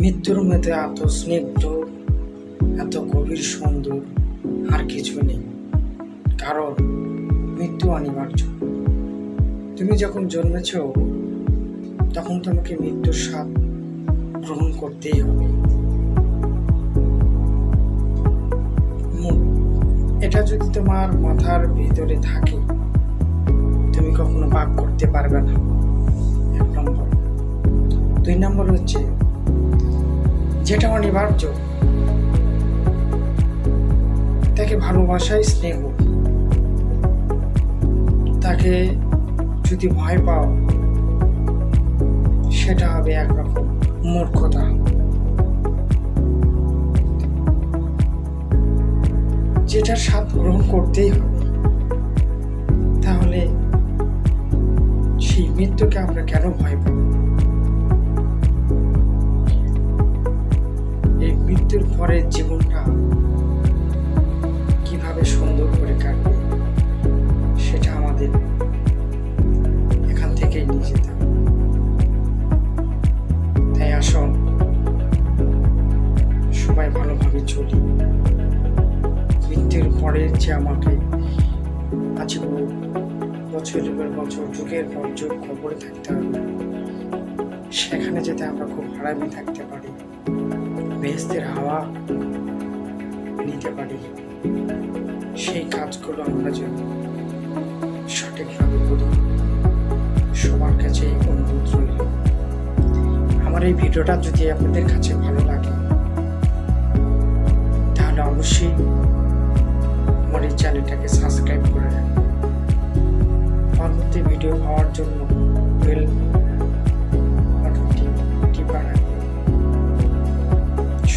মৃত্যুর মধ্যে এত স্নিগ্ধ, এত গভীর সুন্দর, আর কিছু নেই। কারণ, মৃত্যু অনিবার্য। তুমি যখন জন্মেছ, তখন তোমাকে মৃত্যুর স্বাদ গ্রহণ করতেই হবে। এটা যদি তোমার মাথার ভিতরে থাকে, তুমি কখনো বাক করতে পারবে না। এক নম্বর। দুই নম্বর হচ্ছে যেটা অনিবার্য তাকে ভালোবাসাই স্নেহ। তাকে যদি ভয় পাও, সেটা হবে একরকম মূর্খতা। যেটার স্বাদ গ্রহণ করতেই হবে। তাহলে সেই মৃত্যুকে আমরা কেন ভয় পাব? মৃত্যুর পরের জীবনটা কীভাবে সুন্দর করে কাটবে, সেটা আমাদের এখান থেকেই নিয়ে যেতে তাই আসুন, সবাই ভালোভাবে চলি। মৃত্যুর পরের যে আমাকে আজীবন বছরের পর বছর, যুগের পর যুগ খবরে থাকতে হবে, সেখানে যাতে আমরা খুব আরামে থাকতে পারি। বেহেস্তের হাওয়া নিতে পারি। সেই কাজগুলো আমরা যেন সঠিকভাবে করি, সবার কাছে এই অনুরোধ রইল। আমার এই ভিডিওটা যদি আপনাদের কাছে ভালো লাগে, তাহলে অবশ্যই আমার এই চ্যানেলটাকে সাবস্ক্রাইব করে রাখবেন। পরবর্তী ভিডিও পাওয়ার জন্য